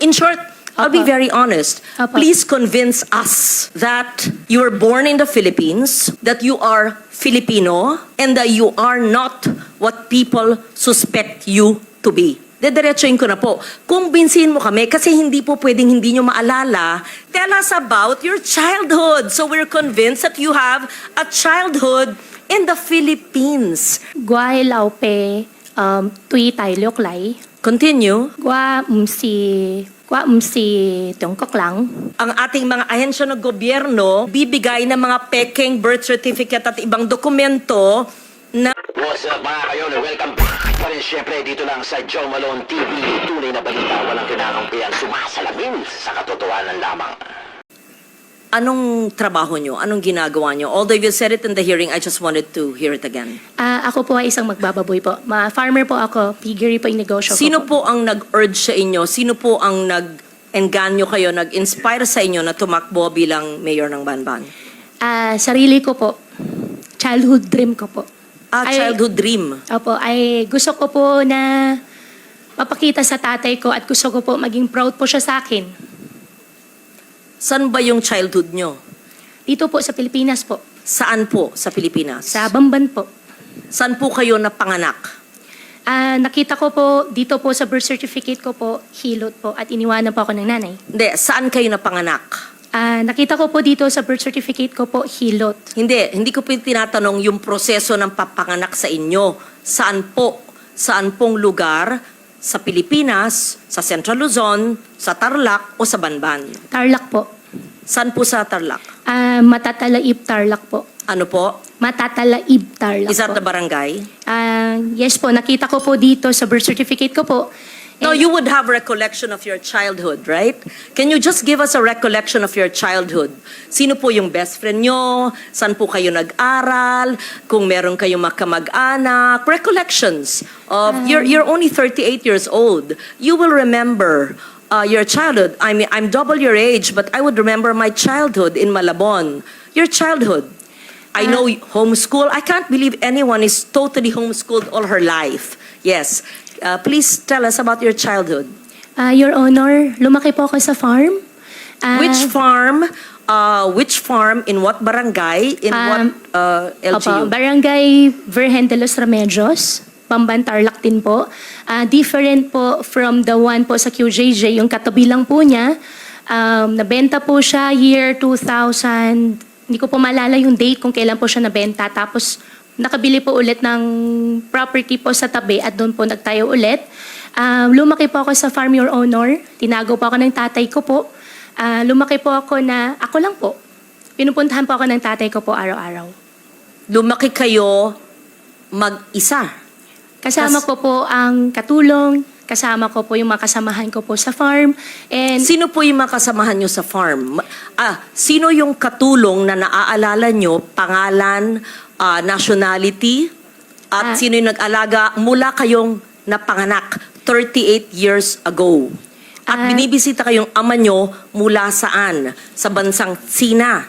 In short, I'll be very honest. Apo. Please convince us that you were born in the Philippines, that you are Filipino, and that you are not what people suspect you to be. Dediretsuin ko na po. Kumbinsihin mo kami kasi hindi po pwedeng hindi nyo maalala. Tell us about your childhood. So we're convinced that you have a childhood in the Philippines. Guay lao pe um, tui tai liok lai. Continue. Gua um si gua um si Tiongkok lang. ang ating mga ahensya ng gobyerno bibigay ng mga peking birth certificate at ibang dokumento na What's up mga kayon? Welcome back pa rin syempre dito lang sa Joe Malone TV. Tunay na balita, walang kinakangpihan, sumasalamin sa katotohanan lamang. Anong trabaho nyo, anong ginagawa nyo. Although you said it in the hearing, I just wanted to hear it again. Ah, ako po ay isang magbababoy po. Ma farmer po ako. Piggery po yung negosyo Sino ko po. po ang nag-urge sa inyo? Sino po ang nag-enganyo kayo, nag-inspire sa inyo na tumakbo bilang mayor ng Banban? Ah, sarili ko po. Childhood dream ko po. Ah, Ay- childhood dream. Opo, ay gusto ko po na mapakita sa tatay ko at gusto ko po maging proud po siya sa akin. Saan ba yung childhood nyo? Dito po sa Pilipinas po. Saan po sa Pilipinas? Sa Bamban po. Saan po kayo napanganak? Ah, nakita ko po dito po sa birth certificate ko po, hilot po at iniwanan po ako ng nanay. Hindi, saan kayo napanganak? Ah, nakita ko po dito sa birth certificate ko po, hilot. Hindi, hindi ko po tinatanong yung proseso ng papanganak sa inyo. Saan po? Saan pong lugar? Sa Pilipinas, sa Central Luzon, sa Tarlac o sa Banban? Tarlac po. Saan po sa Tarlac? Ah, matatalaib Tarlac po. Ano po? Matatalaib Tarlac Is that po. the barangay? Ah, yes po, nakita ko po dito sa birth certificate ko po. No, Eh, you would have recollection of your childhood, right? Can you just give us a recollection of your childhood? Sino po yung best friend nyo? Saan po kayo nag-aral? Kung meron kayong makamag-anak? Recollections of, you're, you're only 38 years old. You will remember uh, your childhood. I mean, I'm double your age, but I would remember my childhood in Malabon. Your childhood. I know homeschool. I can't believe anyone is totally homeschooled all her life. Yes. Uh, please tell us about your childhood. ah, Your Honor, lumaki po ako sa farm. Ah, which farm? Uh, which farm? In what barangay? In what Um, uh, LGU? Opo, Barangay Virgen de los Remedios, Pamban Tarlac din po. Ah, different po from the one po sa QJJ, yung katabi po niya. Um, nabenta po siya year 2000, hindi ko po maalala yung date kung kailan po siya nabenta. Tapos nakabili po ulit ng property po sa tabi at doon po nagtayo ulit. Um, lumaki po ako sa farm your honor. Tinago po ako ng tatay ko po. Ah, lumaki po ako na, ako lang po. Pinupuntahan po ako ng tatay ko po araw-araw. Lumaki kayo mag-isa. Kasama Kas- ko po ang katulong, kasama ko po yung mga kasamahan ko po sa farm. And Sino po yung makasamahan nyo sa farm? Ah, sino yung katulong na naaalala nyo, pangalan, ah, nationality, at Ah. sino yung nag-alaga mula kayong napanganak 38 years ago? At Ah. binibisita kayong ama nyo mula saan? Sa bansang Sina.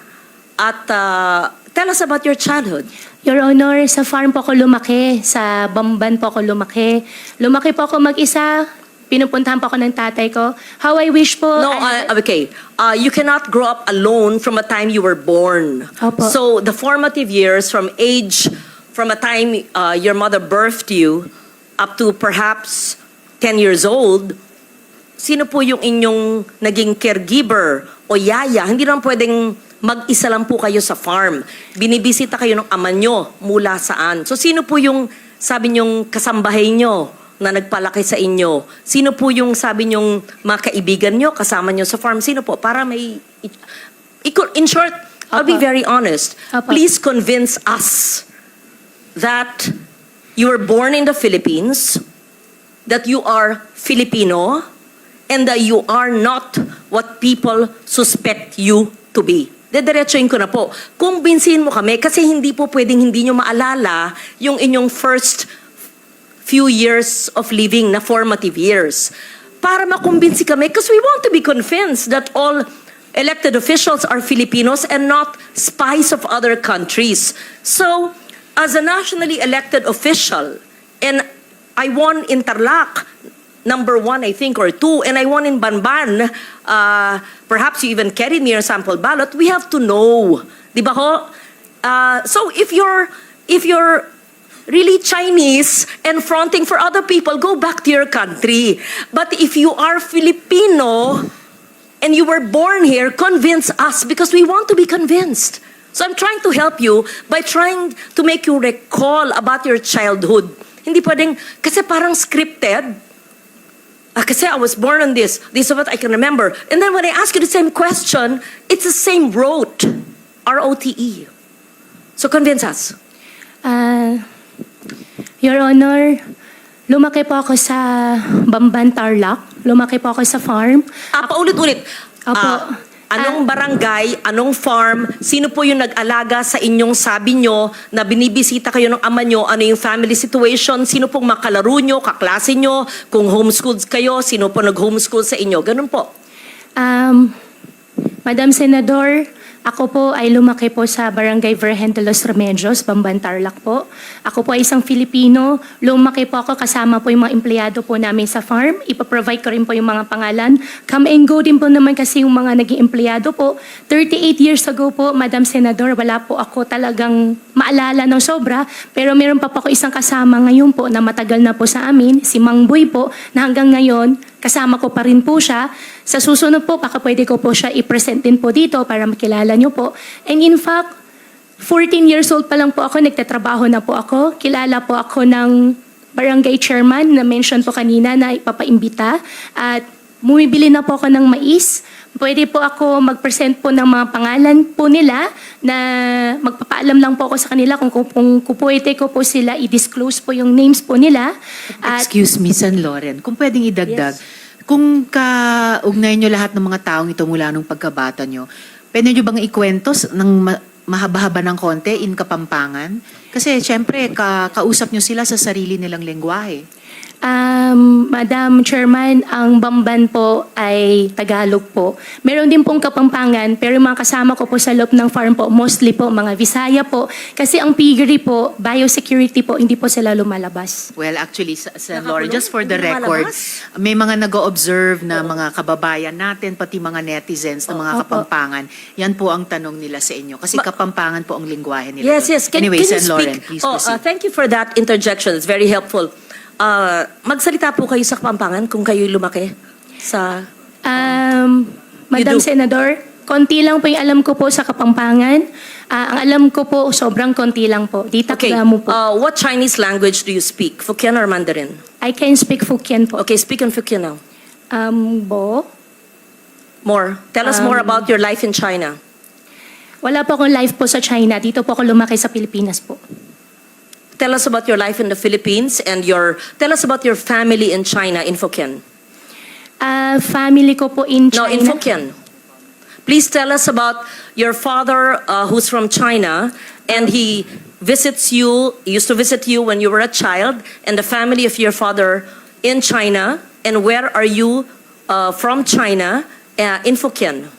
At ah, tell us about your childhood. Your Honor, sa farm po ako lumaki, sa Bamban po ako lumaki. Lumaki po ako mag-isa, pinupuntahan po ako ng tatay ko. How I wish po... No, I- uh, okay. Uh, you cannot grow up alone from a time you were born. Opo. So the formative years from age, from a time uh, your mother birthed you up to perhaps 10 years old, sino po yung inyong naging caregiver o yaya? Hindi naman pwedeng mag-isa lang po kayo sa farm. Binibisita kayo ng ama nyo mula saan. So sino po yung sabi nyong kasambahay nyo na nagpalaki sa inyo? Sino po yung sabi nyong mga kaibigan nyo, kasama nyo sa farm? Sino po? Para may... In short, I'll be Apo. very honest. Apo. Please convince us that you were born in the Philippines, that you are Filipino, and that you are not what people suspect you to be. Dediretsuin ko na po. Kumbinsihin mo kami kasi hindi po pwedeng hindi nyo maalala yung inyong first few years of living na formative years. Para makumbinsi kami because we want to be convinced that all elected officials are Filipinos and not spies of other countries. So, as a nationally elected official, and I won in Tarlac, number one, I think, or two, and I won in Banban, uh, perhaps you even me your sample ballot, we have to know. Di ba ho? Uh, so if you're, if you're really Chinese and fronting for other people, go back to your country. But if you are Filipino and you were born here, convince us because we want to be convinced. So I'm trying to help you by trying to make you recall about your childhood. Hindi pwedeng, kasi parang scripted. Ah, kasi I was born on this. This is what I can remember. And then when I ask you the same question, it's the same rote. R-O-T-E. E. So convince us. Ah, Your Honor, lumaki po ako sa Bamban Tarlac. Lumaki po ako sa farm. Ah, paulit-ulit. Apo. Ah, anong barangay, anong farm, sino po yung nag-alaga sa inyong sabi nyo na binibisita kayo ng ama nyo, ano yung family situation, sino pong makalaro nyo, kaklase nyo, kung homeschooled kayo, sino po nag-homeschool sa inyo, ganun po. Um, Madam Senador, ako po ay lumaki po sa Barangay Virgen de los Remedios, Bamban Tarlac po. Ako po ay isang Filipino. Lumaki po ako kasama po yung mga empleyado po namin sa farm. Ipaprovide ko rin po yung mga pangalan. Come and go din po naman kasi yung mga naging empleyado po. 38 years ago po, Madam Senador, wala po ako talagang maalala ng sobra. Pero meron pa po ako isang kasama ngayon po na matagal na po sa amin, si Mang Boy po, na hanggang ngayon, kasama ko pa rin po siya. Sa susunod po, baka pwede ko po siya i-present din po dito para makilala niyo po. And in fact, 14 years old pa lang po ako, nagtatrabaho na po ako. Kilala po ako ng barangay chairman na mention po kanina na ipapaimbita. At bumibili na po ako ng mais. Pwede po ako mag-present po ng mga pangalan po nila na magpapaalam lang po ako sa kanila kung, kung, kung, kung pwede ko po sila i-disclose po yung names po nila. At Excuse me, San Loren, kung pwedeng idagdag, kung kaugnay nyo lahat ng mga taong ito mula nung pagkabata nyo, pwede nyo bang ikwento s- ng ma- mahaba-haba ng konti in Kapampangan? Kasi syempre, ka- kausap nyo sila sa sarili nilang lengguwahe. Um, Madam Chairman, ang Bamban po ay Tagalog po. Meron din pong Kapampangan, pero yung mga kasama ko po sa loob ng farm po, mostly po mga Visaya po. Kasi ang piggery po, biosecurity po, hindi po sila lumalabas. Well, actually, sa, Nakakulong? Loren, just for the record, may mga nag-observe na mga kababayan natin, pati mga netizens na mga Opo. Kapampangan. Yan po ang tanong nila sa inyo. Kasi Ma- Kapampangan po ang lingwahe nila. Yes, doon. yes. Can, anyway, can you Loren, speak? please oh, uh, proceed. thank you for that interjection. It's very helpful. Uh, magsalita po kayo sa Kapampangan kung kayo lumaki sa... Um, Madam do. Senador, konti lang po yung alam ko po sa Kapampangan. Ah, ang alam ko po, sobrang konti lang po. Di Okay, mo po. uh, what Chinese language do you speak? Hokkien or Mandarin? I can speak Fukien po. Okay, speak in Hokkien now. Um, bo? More. Tell us more about your life in China. Wala po akong life po sa China. Dito po ako lumaki sa Pilipinas po. Tell us about your life in the Philippines and your... Tell us about your family in China in Fukien. Ah, family ko po in No, China. in Hokkien. Please tell us about your father uh, who's from China and he visits you, used to visit you when you were a child, and the family of your father in China. And where are you uh, from China uh, in Fukien.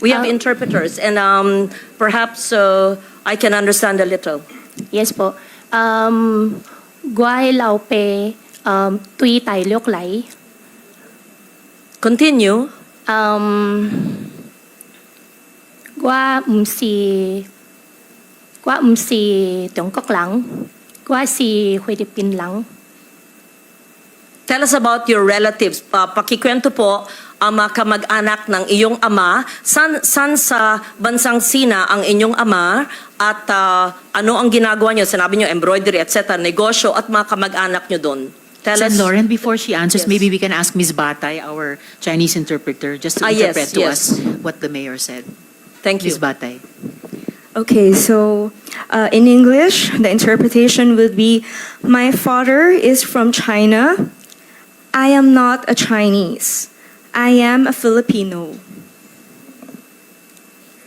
We have Uh, interpreters, and um, perhaps uh, I can understand a little. Yes po. Um, Guay Lao Pe, um, Tui Tai Liok Lai. Continue. Um, Gua um si Gua um si Trung Quốc lang. Gua si Philippines lang. Tell us about your relatives. Pa pakikwento po ang mga kamag-anak ng iyong ama. San, san sa bansang Sina ang inyong ama at ah, ano ang ginagawa niyo? Sinabi niyo embroidery, etc. Negosyo at mga kamag-anak niyo doon. Tell San us. Lauren, before she answers, Yes. maybe we can ask Ms. Batay, our Chinese interpreter, just to Ah, yes, interpret to yes. us what the mayor said. Thank you. Ms. Batay. Okay, so uh, in English, the interpretation would be My father is from China. I am not a Chinese. I am a Filipino.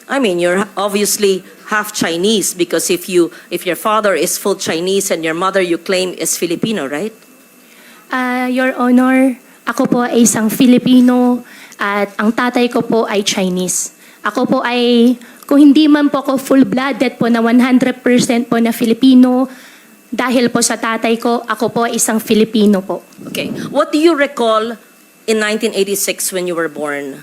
I mean, you're obviously half Chinese because if you if your father is full Chinese and your mother you claim is Filipino, right? Ah, Your Honor, ako po ay isang Filipino at ang tatay ko po ay Chinese. Ako po ay, kung hindi man po ako full-blooded po na 100% po na Filipino, Dahil po sa tatay ko, ako po ay isang Filipino po. Okay. What do you recall in 1986 when you were born?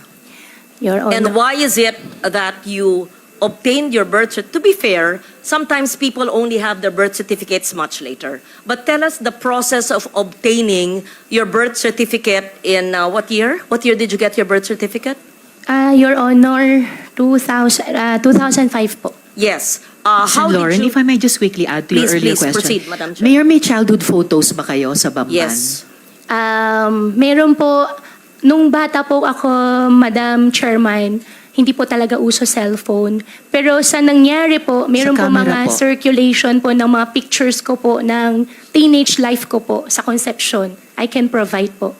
Your Honor. And why is it that you obtained your birth certificate? To be fair, sometimes people only have their birth certificates much later. But tell us the process of obtaining your birth certificate in uh, what year? What year did you get your birth certificate? Ah, Your Honor, 2000, ah, 2005 po. Yes. Uh, how. Lauren, did you? if I may just quickly add to Please, your earlier please, question. proceed, Madam Chair. Mayor, may childhood photos ba kayo sa Bamban? Yes. Um, meron po, nung bata po ako, Madam Chairman, hindi po talaga uso cellphone. Pero sa nangyari po, meron po mga po. circulation po ng mga pictures ko po ng teenage life ko po sa conception. I can provide po.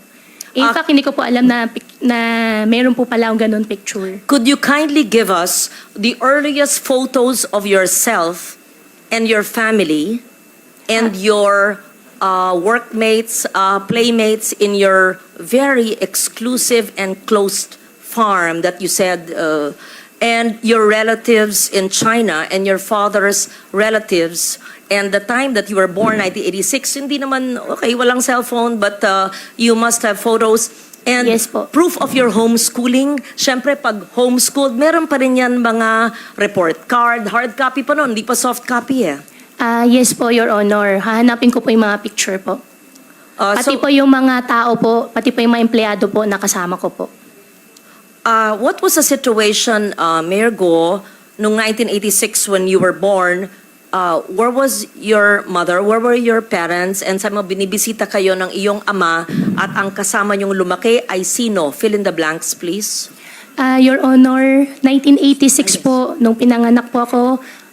In Ah. fact, hindi ko po alam na, pic- na meron po pala akong ganun picture. Could you kindly give us the earliest photos of yourself and your family and your uh, workmates, uh, playmates in your very exclusive and closed farm that you said, uh, and your relatives in China and your father's relatives and the time that you were born, 1986, hindi naman, okay, walang cellphone, but uh, you must have photos. And Yes po. proof of your homeschooling, syempre pag homeschooled, meron pa rin yan mga report card, hard copy pa noon, hindi pa soft copy eh. Ah, yes po, Your Honor. Hahanapin ko po yung mga picture po. Uh, Pati so, po yung mga tao po, pati po yung mga empleyado po na kasama ko po. uh, what was the situation, uh, Mayor Go, noong 1986 when you were born, uh, where was your mother, where were your parents, and sa mga binibisita kayo ng iyong ama at ang kasama niyong lumaki ay sino? Fill in the blanks, please. Ah, Your Honor, 1986 po, nung pinanganak po ako,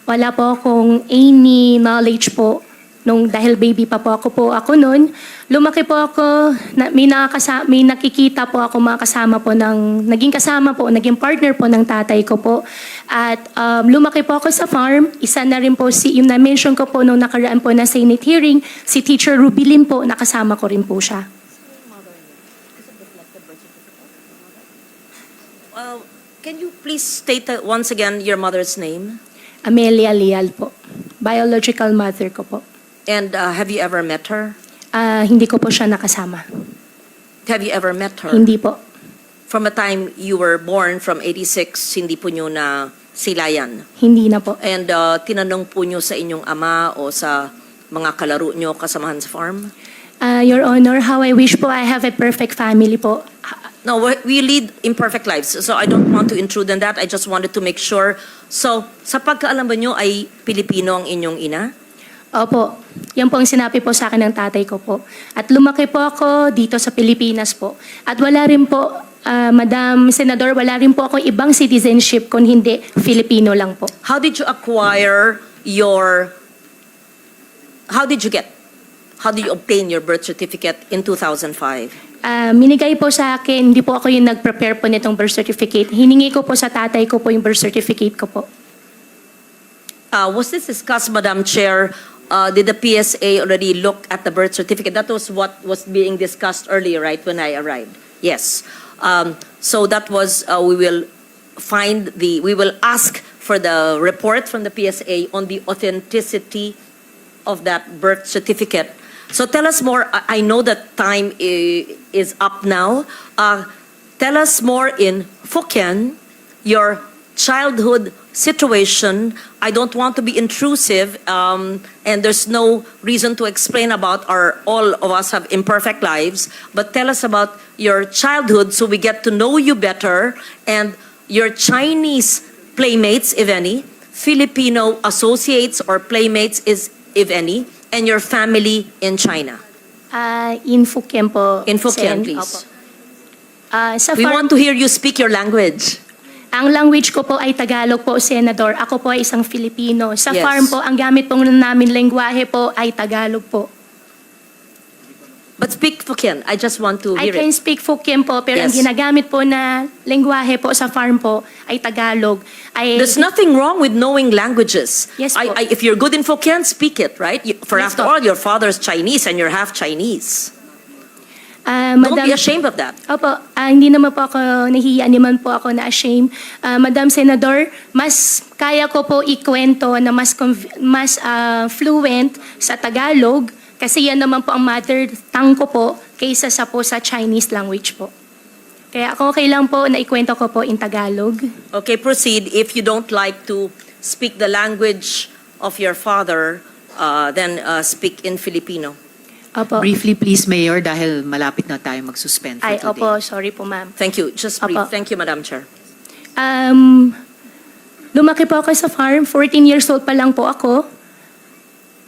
wala po akong any knowledge po. Nung dahil baby pa po ako po ako noon, lumaki po ako, na, may, nakakasa, may nakikita po ako mga kasama po ng, naging kasama po, naging partner po ng tatay ko po. At um, lumaki po ako sa farm, isa na rin po si, yung na-mention ko po nung nakaraan po na Senate hearing, si Teacher Rubilin po, nakasama ko rin po siya. Uh, can you please state uh, once again your mother's name? Amelia Leal po, biological mother ko po. And uh, have you ever met her? Ah, hindi ko po siya nakasama. Have you ever met her? Hindi po. From the time you were born from 86, hindi po nyo na sila yan. Hindi na po. And uh, tinanong po nyo sa inyong ama o sa mga kalaro nyo kasamahan sa farm? Ah, Your Honor, how I wish po I have a perfect family po. No, we we lead imperfect lives. So I don't want to intrude on that. I just wanted to make sure. So, sa pagkaalam ba nyo ay Pilipino ang inyong ina? Opo, yan po ang sinabi po sa akin ng tatay ko po. At lumaki po ako dito sa Pilipinas po. At wala rin po, ah, Madam Senador, wala rin po ako ibang citizenship kung hindi Filipino lang po. How did you acquire your, how did you get, how did you obtain your birth certificate in 2005? Ah, minigay po sa akin, hindi po ako yung nag-prepare po nitong birth certificate. Hiningi ko po sa tatay ko po yung birth certificate ko po. Uh, was this discussed, Madam Chair? Uh, did the PSA already look at the birth certificate? That was what was being discussed earlier, right, when I arrived? Yes. Um, so that was, uh, we will find the, we will ask for the report from the PSA on the authenticity of that birth certificate. So tell us more. I, know that time is up now. Uh, tell us more in Fukien, your childhood situation. I don't want to be intrusive, um, and there's no reason to explain about our. All of us have imperfect lives, but tell us about your childhood so we get to know you better and your Chinese playmates, if any, Filipino associates or playmates, is if any, and your family in China. Ah, in Fukien po. In Fukien, Sen. please. Opo. Ah, sa We farm want to hear you speak your language. Ang language ko po ay Tagalog po, Senador. Ako po ay isang Filipino. Sa Yes. farm po, ang gamit po namin lengguwahe po ay Tagalog po. But speak Fukien. I just want to I hear can it. speak Fukien po, pero ang Yes. ginagamit po na lengguwahe po sa farm po ay Tagalog. Ay, There's nothing wrong with knowing languages. Yes, I, po. I, if you're good in Fukien, speak it, right? You- For Yes, after po. all, your father's Chinese and you're half Chinese. Ah, Don't Madam- be ashamed of that. Opo, ah, hindi naman po ako nahihiya, hindi man po ako na-shame. Ah, Madam Senador, mas kaya ko po ikwento na mas, conv- mas ah, fluent sa Tagalog kasi yan naman po ang mother tongue ko po kaysa sa po sa Chinese language po. Kaya ako okay lang po na ikwento ko po in Tagalog. Okay, proceed. If you don't like to speak the language of your father, uh, then uh, speak in Filipino. Opo. Briefly please, Mayor, dahil malapit na tayo mag-suspend for Ay, today. opo, sorry po ma'am. Thank you. Just brief. Apo. Thank you, Madam Chair. Um, lumaki po ako sa farm. 14 years old pa lang po ako.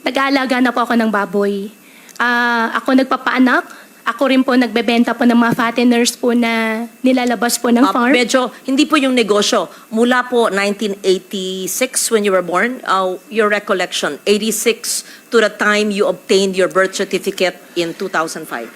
Nag-aalaga na po ako ng baboy. Ah, ako nagpapaanak. Ako rin po nagbebenta po ng mga fatteners po na nilalabas po ng Uh, farm. medyo, hindi po yung negosyo. Mula po 1986 when you were born, uh, your recollection, 86 to the time you obtained your birth certificate in 2005.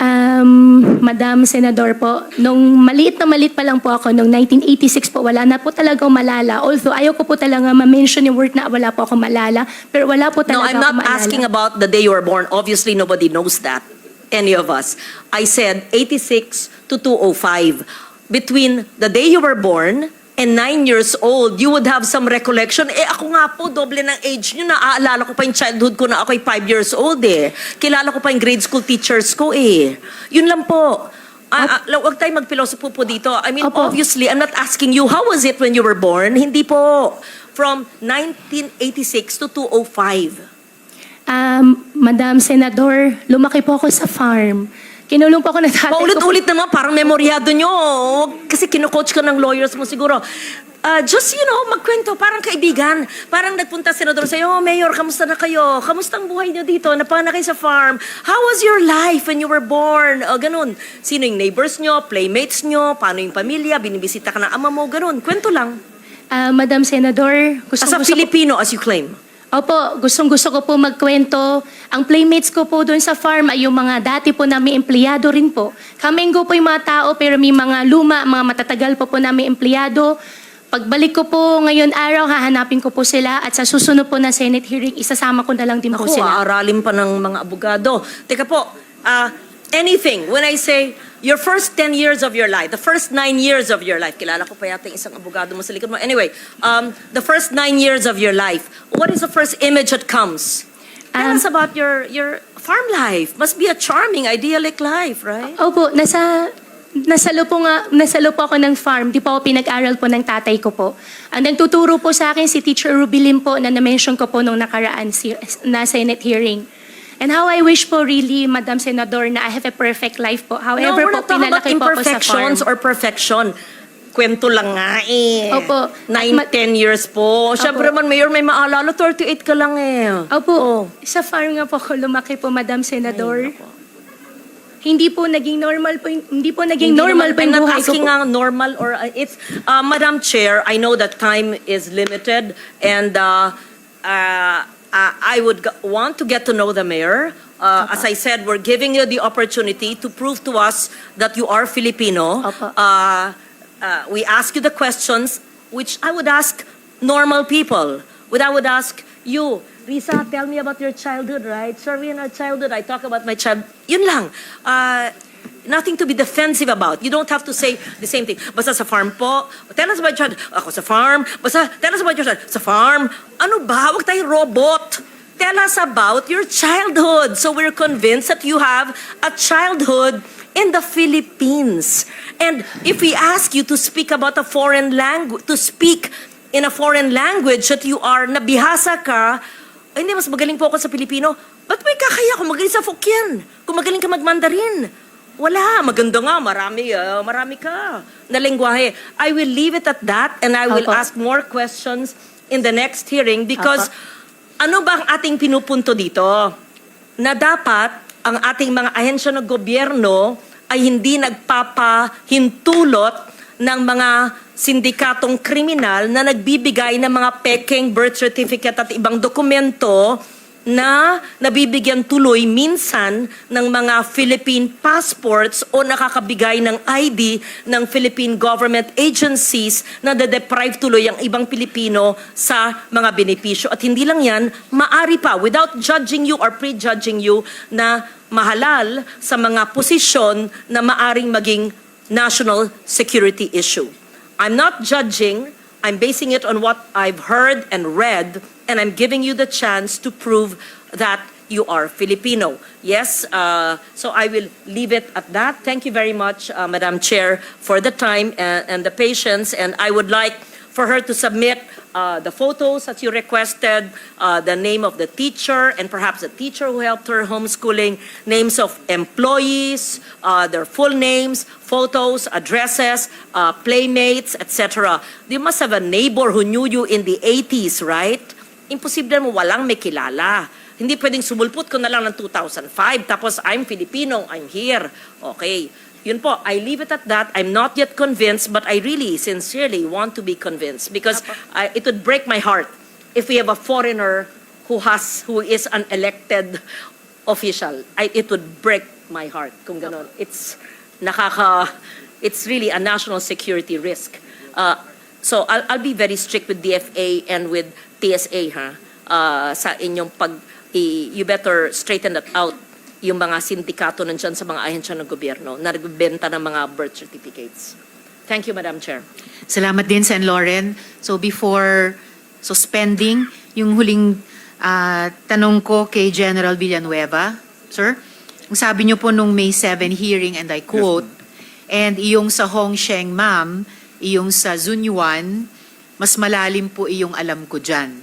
Um, Madam Senador po, nung maliit na maliit pa lang po ako, nung 1986 po, wala na po talaga akong malala. Although ayaw ko po talaga ma-mention yung word na wala po akong malala. Pero wala po talaga No, I'm ako not maalala. asking about the day you were born. Obviously, nobody knows that. Any of us. I said 86 to 205. Between the day you were born and 9 years old, you would have some recollection. Eh ako nga po, doble ng age nyo. Naaalala ko pa yung childhood ko na ako'y 5 years old eh. Kilala ko pa yung grade school teachers ko eh. Yun lang po. Ah, ah, huwag tayo magpilosopo po dito. I mean, Opo. obviously, I'm not asking you, how was it when you were born? Hindi po. From 1986 to 205. Um, Madam Senador, lumaki po ako sa farm. Kinulong po ako ng tatay ko. Paulit-ulit naman, parang memoryado nyo. Kasi kino-coach ka ng lawyers mo siguro. Uh, just, you know, magkwento, parang kaibigan. Parang nagpunta senador sa'yo, oh, Mayor, kamusta na kayo? Kamusta ang buhay nyo dito? Napana kayo sa farm? How was your life when you were born? O, ganun. Sino yung neighbors nyo, playmates nyo, paano yung pamilya, binibisita ka ng ama mo, ganun. Kwento lang. Ah, Madam Senador, gusto, As a gusto ko, Filipino, as you claim. Opo, gustong gusto ko po magkwento. Ang playmates ko po doon sa farm ay yung mga dati po namin empleyado rin po. Kaminggo po yung mga tao pero may mga luma, mga matatagal po po namin empleyado. Pagbalik ko po ngayon araw, hahanapin ko po sila at sa susunod po na Senate hearing, isasama ko na lang din po Ako, sila. aaralin pa ng mga abogado. Teka po, ah, anything, when I say your first 10 years of your life, the first 9 years of your life, kilala ko pa yata yung isang abogado mo sa likod mo. Anyway, um, the first 9 years of your life, what is the first image that comes? Tell Um, us about your, your farm life. Must be a charming, idyllic life, right? Opo, nasa nasalo po nga nasalo po ako ng farm. Di po ako pinag-aral po ng tatay ko po. Ang nagtuturo po sa akin si Teacher Rubilin po na na-mention ko po nung nakaraan si, na Senate hearing. And how I wish po really, Madam Senador, na I have a perfect life po. no, However we're po, pinalaki po ako sa farm. imperfections or perfection. Kwento lang nga eh. Opo. 9, Ma- 10 years po. Siyempre man, Mayor, may maalala, 38 ka lang eh. Opo, Oh. sa farm nga po ako lumaki po, Madam Senador. Nako. hindi po naging normal po, yung- hindi po naging Hindi normal po yung I'm not buhay ko asking po. nga normal or uh, it's uh, Madam Chair, I know that time is limited and uh, uh, uh, I would g- want to get to know the mayor. Uh, as I said, we're giving you the opportunity to prove to us that you are Filipino. Opo. Uh, uh, we ask you the questions which I would ask normal people. What I would ask you, Risa, tell me about your childhood, right? Sure, in our childhood, I talk about my child. Yun lang. Uh, nothing to be defensive about. You don't have to say the same thing. Basta sa farm po, tell us about your. Ako sa farm. Basta tell us about your child. Sa farm. Ano ba? Huwag tayo robot. Tell us about your childhood. So we're convinced that you have a childhood in the Philippines. And if we ask you to speak about a foreign language, to speak in a foreign language that you are, nabihasa ka, hindi, mas magaling po ako sa Pilipino. Ba't may kakaya kung magaling sa Fokien? Kung magaling ka magmandarin? Wala, maganda nga, marami, ah, marami ka na lengguwahe. I will leave it at that and I will Opo. ask more questions in the next hearing because ano ba ang ating pinupunto dito? Na dapat ang ating mga ahensya ng gobyerno ay hindi nagpapahintulot ng mga sindikatong kriminal na nagbibigay ng mga peking birth certificate at ibang dokumento na nabibigyan tuloy minsan ng mga Philippine passports o nakakabigay ng ID ng Philippine government agencies na de-deprive tuloy ang ibang Pilipino sa mga benepisyo. At hindi lang yan, maari pa, without judging you or prejudging you, na mahalal sa mga posisyon na maaring maging national security issue. I'm not judging, I'm basing it on what I've heard and read, and I'm giving you the chance to prove that you are Filipino. Yes, uh, so I will leave it at that. Thank you very much, uh, Madam Chair, for the time and, and the patience, and I would like for her to submit uh, the photos that you requested, uh, the name of the teacher, and perhaps the teacher who helped her homeschooling, names of employees, uh, their full names, photos, addresses, uh, playmates, etc. You must have a neighbor who knew you in the 80s, right? Imposible mo walang may kilala. Hindi pwedeng sumulpot ko na lang ng 2005, tapos I'm Filipino, I'm here. Okay. Yun po, I leave it at that. I'm not yet convinced, but I really, sincerely want to be convinced because I, it would break my heart if we have a foreigner who has, who is an elected official. I, it would break my heart kung ganon. It's nakaka, it's really a national security risk. Uh, so I'll, I'll be very strict with DFA and with TSA ha, uh, sa inyong pag, i- you better straighten that out yung mga sindikato nandyan sa mga ahensya ng gobyerno na nagbebenta ng mga birth certificates. Thank you, Madam Chair. Salamat din, Sen. Lauren. So before suspending, yung huling ah, tanong ko kay General Villanueva, Sir, ang sabi niyo po nung May 7 hearing, and I quote, and iyong sa Hong Sheng Ma'am, iyong sa Zunyuan, mas malalim po iyong alam ko dyan.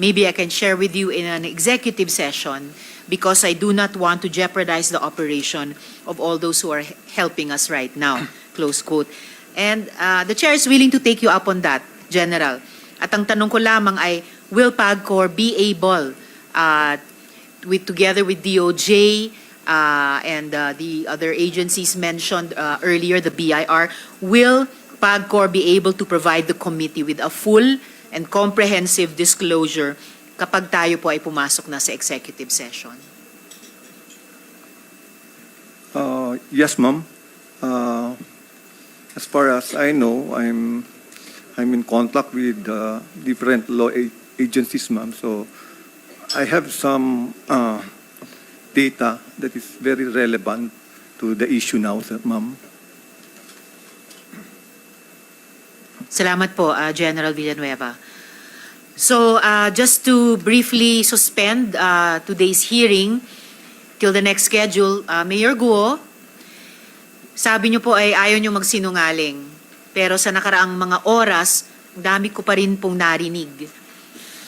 Maybe I can share with you in an executive session because I do not want to jeopardize the operation of all those who are helping us right now. Close quote. And uh, the chair is willing to take you up on that, General. At ang tanong ko lamang ay, will PAGCOR be able, uh, with, together with DOJ uh, and uh, the other agencies mentioned uh, earlier, the BIR, will PAGCOR be able to provide the committee with a full and comprehensive disclosure kapag tayo po ay pumasok na sa executive session? Uh, yes, ma'am. Uh, as far as I know, I'm I'm in contact with uh, different law agencies, ma'am. So I have some uh, data that is very relevant to the issue now, ma'am. Salamat po, uh, General Villanueva. So, uh, just to briefly suspend uh, today's hearing till the next schedule, uh, Mayor Guo, sabi niyo po ay ayaw niyo magsinungaling. Pero sa nakaraang mga oras, dami ko pa rin pong narinig.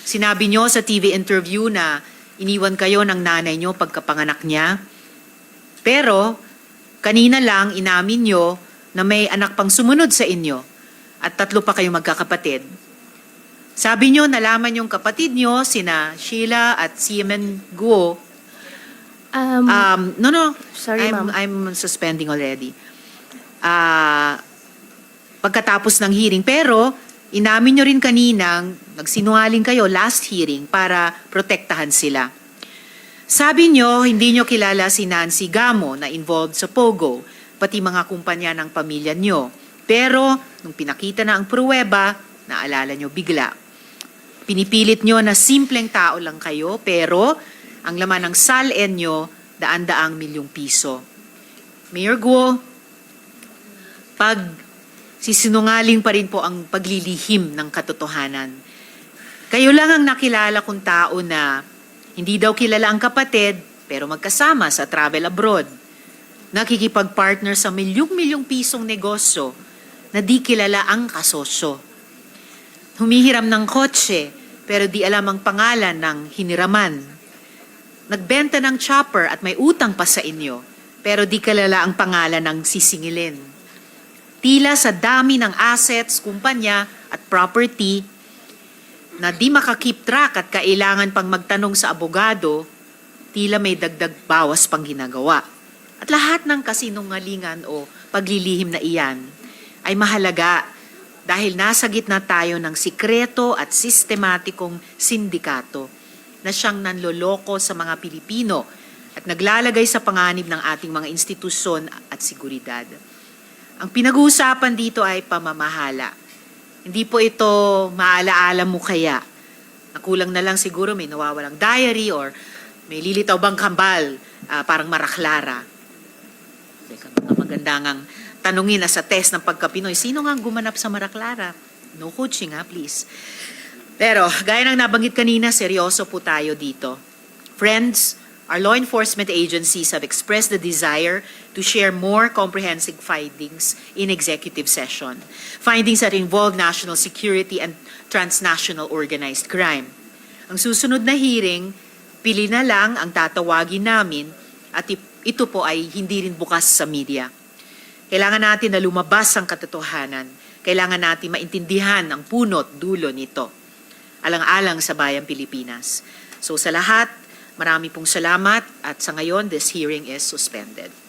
Sinabi niyo sa TV interview na iniwan kayo ng nanay niyo pagkapanganak niya. Pero, kanina lang inamin niyo na may anak pang sumunod sa inyo at tatlo pa kayong magkakapatid. Sabi niyo, nalaman yung kapatid niyo, sina Sheila at Siemen Guo. Um, Um, no, no. Sorry, I'm, ma'am. I'm suspending already. Ah, pagkatapos ng hearing. Pero, inamin niyo rin kaninang nagsinungaling kayo last hearing para protektahan sila. Sabi niyo, hindi niyo kilala si Nancy Gamo na involved sa Pogo, pati mga kumpanya ng pamilya niyo. Pero, nung pinakita na ang pruweba, naalala niyo bigla. Pinipilit nyo na simpleng tao lang kayo, pero ang laman ng salen nyo, daan-daang milyong piso. Mayor Guo, pag sisinungaling pa rin po ang paglilihim ng katotohanan. Kayo lang ang nakilala kong tao na hindi daw kilala ang kapatid, pero magkasama sa travel abroad. Nakikipag-partner sa milyong-milyong pisong negosyo na di kilala ang kasosyo humihiram ng kotse pero di alam ang pangalan ng hiniraman. Nagbenta ng chopper at may utang pa sa inyo pero di kilala ang pangalan ng sisingilin. Tila sa dami ng assets, kumpanya at property na di makakip track at kailangan pang magtanong sa abogado, tila may dagdag bawas pang ginagawa. At lahat ng kasinungalingan o paglilihim na iyan ay mahalaga dahil nasa gitna tayo ng sikreto at sistematikong sindikato na siyang nanloloko sa mga Pilipino at naglalagay sa panganib ng ating mga institusyon at seguridad. Ang pinag-uusapan dito ay pamamahala. Hindi po ito maalaala mo kaya. Nakulang na lang siguro may nawawalang diary or may lilitaw bang kambal ah, parang maraklara. Teka, mga magandang tanungin na sa test ng pagka-Pinoy, sino nga gumanap sa Maraklara? No coaching ha, please. Pero, gaya ng nabanggit kanina, seryoso po tayo dito. Friends, our law enforcement agencies have expressed the desire to share more comprehensive findings in executive session. Findings that involve national security and transnational organized crime. Ang susunod na hearing, pili na lang ang tatawagin namin at ito po ay hindi rin bukas sa media. Kailangan natin na lumabas ang katotohanan. Kailangan natin maintindihan ang punot dulo nito. Alang-alang sa bayang Pilipinas. So sa lahat, marami pong salamat at sa ngayon, this hearing is suspended.